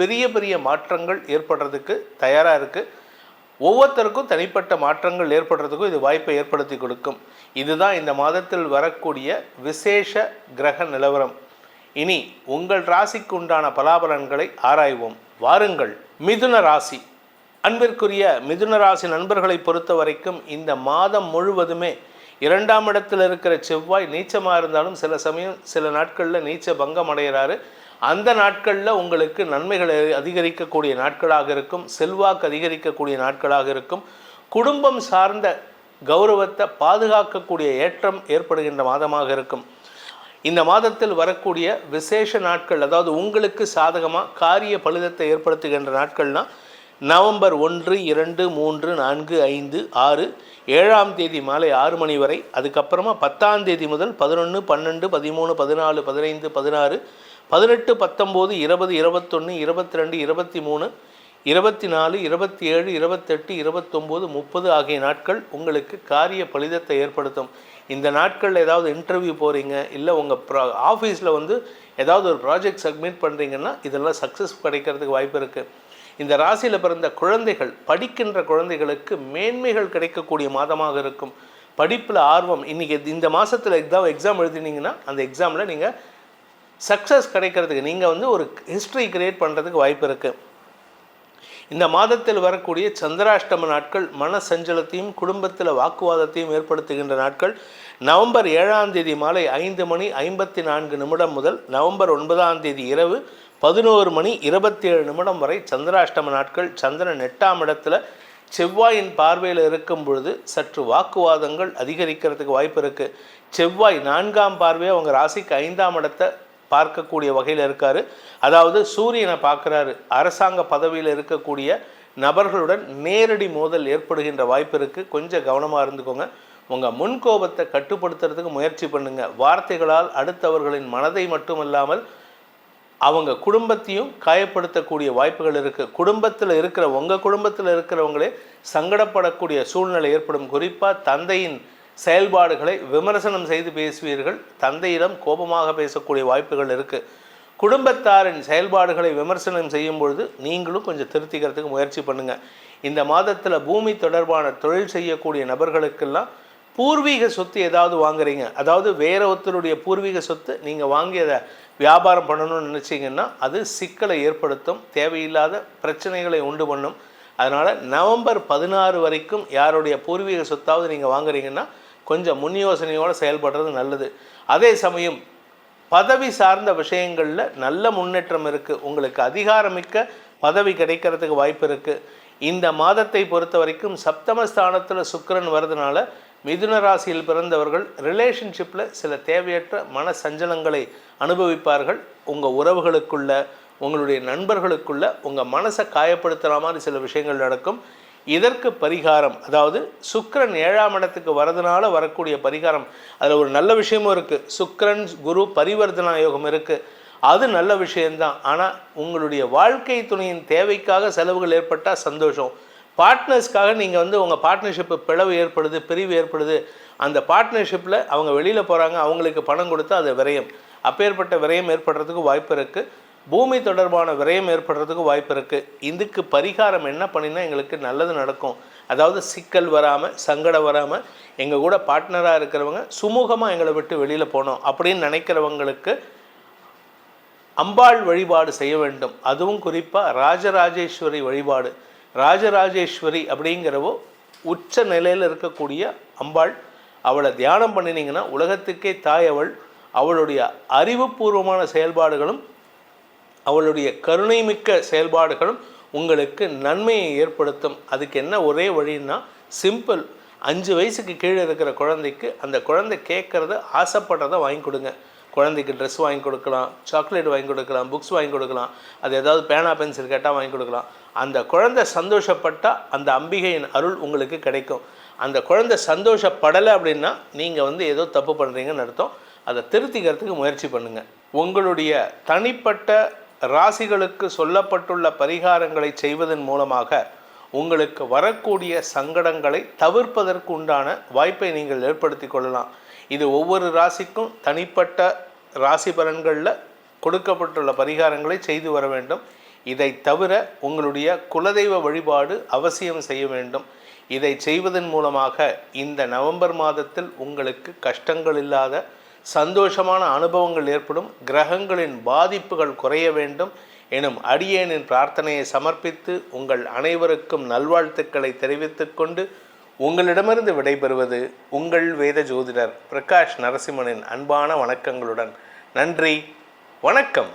பெரிய பெரிய மாற்றங்கள் ஏற்படுறதுக்கு தயாராக இருக்குது ஒவ்வொருத்தருக்கும் தனிப்பட்ட மாற்றங்கள் ஏற்படுறதுக்கும் இது வாய்ப்பை ஏற்படுத்தி கொடுக்கும். இதுதான் இந்த மாதத்தில் வரக்கூடிய விசேஷ கிரக நிலவரம். இனி உங்கள் ராசிக்கு உண்டான பலாபலன்களை ஆராய்வோம். வாருங்கள் மிதுன ராசி. அன்பிற்குரிய மிதுன ராசி நண்பர்களை பொறுத்த வரைக்கும் இந்த மாதம் முழுவதுமே இரண்டாம் இடத்தில் இருக்கிற செவ்வாய் நீச்சமாக இருந்தாலும் சில சமயம் சில நாட்களில் நீச்ச பங்கம் அடைகிறாரு அந்த நாட்களில் உங்களுக்கு நன்மைகள் அதிகரிக்கக்கூடிய நாட்களாக இருக்கும் செல்வாக்கு அதிகரிக்கக்கூடிய நாட்களாக இருக்கும். குடும்பம் சார்ந்த கௌரவத்தை பாதுகாக்கக்கூடிய ஏற்றம் ஏற்படுகின்ற மாதமாக இருக்கும். இந்த மாதத்தில் வரக்கூடிய விசேஷ நாட்கள் அதாவது உங்களுக்கு சாதகமாக காரிய பழுதத்தை ஏற்படுத்துகின்ற நாட்கள்னா நவம்பர் ஒன்று இரண்டு மூன்று நான்கு ஐந்து ஆறு ஏழாம் தேதி மாலை ஆறு மணி வரை அதுக்கப்புறமா பத்தாம் தேதி முதல் பதினொன்று பன்னெண்டு பதிமூணு பதினாலு பதினைந்து பதினாறு பதினெட்டு பத்தொம்போது இருபது இருபத்தொன்று இருபத்தி ரெண்டு இருபத்தி மூணு இருபத்தி நாலு இருபத்தி ஏழு இருபத்தெட்டு இருபத்தொம்போது முப்பது ஆகிய நாட்கள் உங்களுக்கு காரிய பலிதத்தை ஏற்படுத்தும். இந்த நாட்களில் ஏதாவது இன்டர்வியூ போகிறீங்க இல்லை உங்கள் ப்ரா ஆஃபீஸில் வந்து ஏதாவது ஒரு ப்ராஜெக்ட் சப்மிட் பண்ணுறீங்கன்னா இதெல்லாம் சக்ஸஸ் கிடைக்கிறதுக்கு வாய்ப்பு இருக்குது இந்த ராசியில் பிறந்த குழந்தைகள் படிக்கின்ற குழந்தைகளுக்கு மேன்மைகள் கிடைக்கக்கூடிய மாதமாக இருக்கும். படிப்பில் ஆர்வம் இன்றைக்கி இந்த மாதத்தில் எக்ஸாம் எக்ஸாம் எழுதினீங்கன்னா அந்த எக்ஸாமில் நீங்கள் சக்ஸஸ் கிடைக்கிறதுக்கு நீங்கள் வந்து ஒரு ஹிஸ்ட்ரி கிரியேட் பண்ணுறதுக்கு வாய்ப்பு இருக்குது இந்த மாதத்தில் வரக்கூடிய சந்திராஷ்டம நாட்கள் மன சஞ்சலத்தையும் குடும்பத்தில் வாக்குவாதத்தையும் ஏற்படுத்துகின்ற நாட்கள். நவம்பர் ஏழாம் தேதி மாலை ஐந்து மணி ஐம்பத்தி நான்கு நிமிடம் முதல் நவம்பர் ஒன்பதாம் தேதி இரவு பதினோரு மணி இருபத்தி ஏழு நிமிடம் வரை சந்திராஷ்டம நாட்கள். சந்திரன் எட்டாம் இடத்துல செவ்வாயின் பார்வையில் இருக்கும் பொழுது சற்று வாக்குவாதங்கள் அதிகரிக்கிறதுக்கு வாய்ப்பு இருக்குது செவ்வாய் நான்காம் பார்வையை அவங்க ராசிக்கு ஐந்தாம் இடத்தை பார்க்கக்கூடிய வகையில் இருக்கார். அதாவது சூரியனை பார்க்குறாரு. அரசாங்க பதவியில் இருக்கக்கூடிய நபர்களுடன் நேரடி மோதல் ஏற்படுகின்ற வாய்ப்பு இருக்குது கொஞ்சம் கவனமாக இருந்துக்கோங்க. உங்கள் முன்கோபத்தை கட்டுப்படுத்துறதுக்கு முயற்சி பண்ணுங்கள் வார்த்தைகளால் அடுத்தவர்களின் மனதை மட்டுமல்லாமல் அவங்க குடும்பத்தையும் காயப்படுத்தக்கூடிய வாய்ப்புகள் இருக்குது குடும்பத்தில் இருக்கிற உங்கள் குடும்பத்தில் இருக்கிறவங்களே சங்கடப்படக்கூடிய சூழ்நிலை ஏற்படும். குறிப்பாக தந்தையின் செயல்பாடுகளை விமர்சனம் செய்து பேசுவீர்கள். தந்தையிடம் கோபமாக பேசக்கூடிய வாய்ப்புகள் இருக்குது குடும்பத்தாரின் செயல்பாடுகளை விமர்சனம் செய்யும் பொழுது நீங்களும் கொஞ்சம் திருத்திக்கிறதுக்கு முயற்சி பண்ணுங்கள் இந்த மாதத்தில் பூமி தொடர்பான தொழில் செய்யக்கூடிய நபர்களுக்கெல்லாம் பூர்வீக சொத்து ஏதாவது வாங்குறீங்க. அதாவது வேற ஒருத்தருடைய பூர்வீக சொத்து நீங்கள் வாங்கி அதை வியாபாரம் பண்ணணும்னு நினச்சிங்கன்னா அது சிக்கலை ஏற்படுத்தும். தேவையில்லாத பிரச்சனைகளை உண்டு பண்ணும். அதனால் நவம்பர் பதினாறு வரைக்கும் யாருடைய பூர்வீக சொத்தாவது நீங்கள் வாங்குறீங்கன்னா கொஞ்சம் முன் யோசனையோடு செயல்படுறது நல்லது. அதே சமயம் பதவி சார்ந்த விஷயங்களில் நல்ல முன்னேற்றம் இருக்குது உங்களுக்கு அதிகாரமிக்க பதவி கிடைக்கிறதுக்கு வாய்ப்பு இருக்குது இந்த மாதத்தை பொறுத்த வரைக்கும் சப்தமஸ்தானத்தில் சுக்கிரன் வரதுனால மிதுன ராசியில் பிறந்தவர்கள் ரிலேஷன்ஷிப்பில் சில தேவையற்ற மன சஞ்சலங்களை அனுபவிப்பார்கள். உங்கள் உறவுகளுக்குள்ள உங்களுடைய நண்பர்களுக்குள்ள உங்கள் மனசை காயப்படுத்துகிற மாதிரி சில விஷயங்கள் நடக்கும். இதற்கு பரிகாரம் அதாவது சுக்கரன் ஏழாம் இடத்துக்கு வரதுனால வரக்கூடிய பரிகாரம். அதில் ஒரு நல்ல விஷயமும் இருக்குது சுக்கரன் குரு பரிவர்த்தனா யோகம் இருக்குது அது நல்ல விஷயந்தான் ஆனால் உங்களுடைய வாழ்க்கை துணையின் தேவைக்காக செலவுகள் ஏற்பட்டால் சந்தோஷம். பார்ட்னர்ஸ்க்காக நீங்கள் வந்து உங்கள் பார்ட்னர்ஷிப்பு பிளவு ஏற்படுது பிரிவு ஏற்படுது. அந்த பார்ட்னர்ஷிப்பில் அவங்க வெளியில் போகிறாங்க அவங்களுக்கு பணம் கொடுத்தா அது விரயம். அப்பேற்பட்ட விரயம் ஏற்படுறதுக்கு வாய்ப்பு இருக்குது பூமி தொடர்பான விரயம் ஏற்படுறதுக்கு வாய்ப்பு இருக்குது இதுக்கு பரிகாரம் என்ன பண்ணினா எங்களுக்கு நல்லது நடக்கும். அதாவது சிக்கல் வராமல் சங்கடம் வராமல் எங்கள் கூட பார்ட்னராக இருக்கிறவங்க சுமூகமாக எங்களை விட்டு வெளியில் போனோம் அப்படின்னு நினைக்கிறவங்களுக்கு அம்பாள் வழிபாடு செய்ய வேண்டும். அதுவும் குறிப்பாக ராஜராஜேஸ்வரி வழிபாடு. ராஜராஜேஸ்வரி அப்படிங்கிறவோ உச்ச நிலையில் இருக்கக்கூடிய அம்பாள் அவளை தியானம் பண்ணினீங்கன்னா உலகத்துக்கே தாய் அவள். அவளுடைய அறிவுபூர்வமான செயல்பாடுகளும் அவளுடைய கருணை மிக்க செயல்பாடுகளும் உங்களுக்கு நன்மையை ஏற்படுத்தும். அதுக்கு என்ன ஒரே வழின்னா சிம்பிள் அஞ்சு வயசுக்கு கீழே இருக்கிற குழந்தைக்கு அந்த குழந்தை கேட்குறத ஆசைப்படுறத வாங்கி கொடுங்க. குழந்தைக்கு ட்ரெஸ் வாங்கி கொடுக்கலாம் சாக்லேட் வாங்கி கொடுக்கலாம் புக்ஸ் வாங்கி கொடுக்கலாம் அது ஏதாவது பேனா பென்சில் கேட்டால் வாங்கி கொடுக்கலாம். அந்த குழந்தை சந்தோஷப்பட்டால் அந்த அம்பிகையின் அருள் உங்களுக்கு கிடைக்கும். அந்த குழந்தை சந்தோஷப்படலை அப்படின்னா நீங்கள் வந்து ஏதோ தப்பு பண்ணுறீங்கன்னு அர்த்தம். அதை திருத்திக்கிறதுக்கு முயற்சி பண்ணுங்கள் உங்களுடைய தனிப்பட்ட ராசிகளுக்கு சொல்லப்பட்டுள்ள பரிகாரங்களை செய்வதன் மூலமாக உங்களுக்கு வரக்கூடிய சங்கடங்களை தவிர்ப்பதற்கு உண்டான வாய்ப்பை நீங்கள் ஏற்படுத்தி கொள்ளலாம். இது ஒவ்வொரு ராசிக்கும் தனிப்பட்ட ராசி பலன்களில் கொடுக்கப்பட்டுள்ள பரிகாரங்களை செய்து வர வேண்டும். இதை தவிர உங்களுடைய குலதெய்வ வழிபாடு அவசியம் செய்ய வேண்டும். இதை செய்வதன் மூலமாக இந்த நவம்பர் மாதத்தில் உங்களுக்கு கஷ்டங்கள் இல்லாத சந்தோஷமான அனுபவங்கள் ஏற்படும் கிரகங்களின் பாதிப்புகள் குறைய வேண்டும் எனும் அடியேனின் பிரார்த்தனையை சமர்ப்பித்து உங்கள் அனைவருக்கும் நல்வாழ்த்துக்களை தெரிவித்துக் கொண்டு உங்களிடமிருந்து விடைபெறுவது உங்கள் வேத ஜோதிடர் பிரகாஷ் நரசிம்மனின் அன்பான வணக்கங்களுடன். நன்றி வணக்கம்.